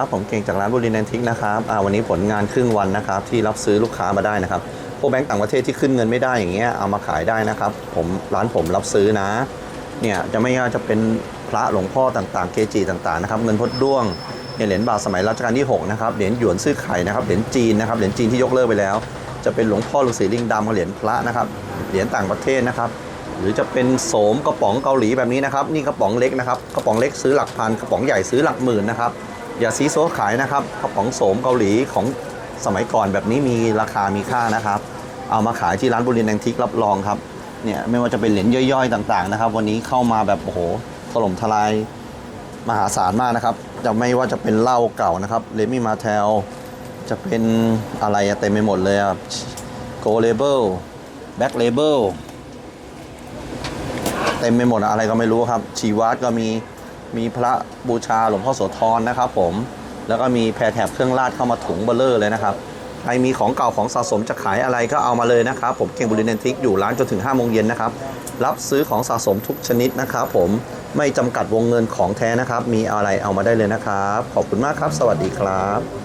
ครับผมเก่งจากร้านบุรีแอนทิกนะครับอ่าวันนี้ผลงานครึ่งวันนะครับที่รับซื้อลูกค้ามาได้นะครับพวกแบงก์ต่างประเทศที่ขึ้นเงินไม่ได้อย่างเงี้ยเอามาขายได้นะครับ ผมร้านผมรับซื้อนะเนี่ยจะไม่ว่าจะเป็นพระหลวงพ่อต่างๆ เกจิต่างๆนะครับเงินพดด้วงเหรียญบาทสมัยรัชกาลที่6นะครับเหรียญหยวนซื่อไข่นะครับเหรียญจีนนะครับเหรียญจีนที่ยกเลิกไปแล้ว จะเป็นหลวงพ่อฤาษีลิงดำเหรียญพระนะครับเหรียญต่างประเทศนะครับหรือจะเป็นโสมกระป๋องเกาหลีแบบนี้นะครับนี่กระป๋องเล็กนะครับกระป๋องเล็กซื้อหลักพันกระป๋องใหญ่ซื้อหลักหมื่นนะครับ อย่าซีโซขายนะครับกระป๋องโสมเกาหลีของสมัยก่อนแบบนี้มีราคามีค่านะครับ เอามาขายที่ร้านบุรีแองทิกรับรองครับเนี่ยไม่ว่าจะเป็นเหรียญย่อยๆต่าง ๆ นะครับ วันนี้เข้ามาแบบโอ้โหถล่มทลายมหาศาลมากนะครับ จะไม่ว่าจะเป็นเหล้าเก่านะครับเลมี่มาเทลจะเป็นอะไรเต็มไปหมดเลยอะโกเลเบลแบ็กเลเบลเต็มไปหมดอะไรก็ไม่รู้ครับชีวัดก็มี มีพระบูชาหลวงพ่อโสธรนะครับ ผม แล้วก็มีแพรแถบเครื่องราชเข้ามาถุงเบลเลอร์เลยนะครับ ใครมีของเก่าของสะสมจะขายอะไรก็เอามาเลยนะครับ ผมเก่งบุรีเนนทิกอยู่ร้านจนถึง5โมงเย็นนะครับ รับซื้อของสะสมทุกชนิดนะครับ ผมไม่จำกัดวงเงินของแท้นะครับ มีอะไรเอามาได้เลยนะครับ ขอบคุณมากครับ สวัสดีครับ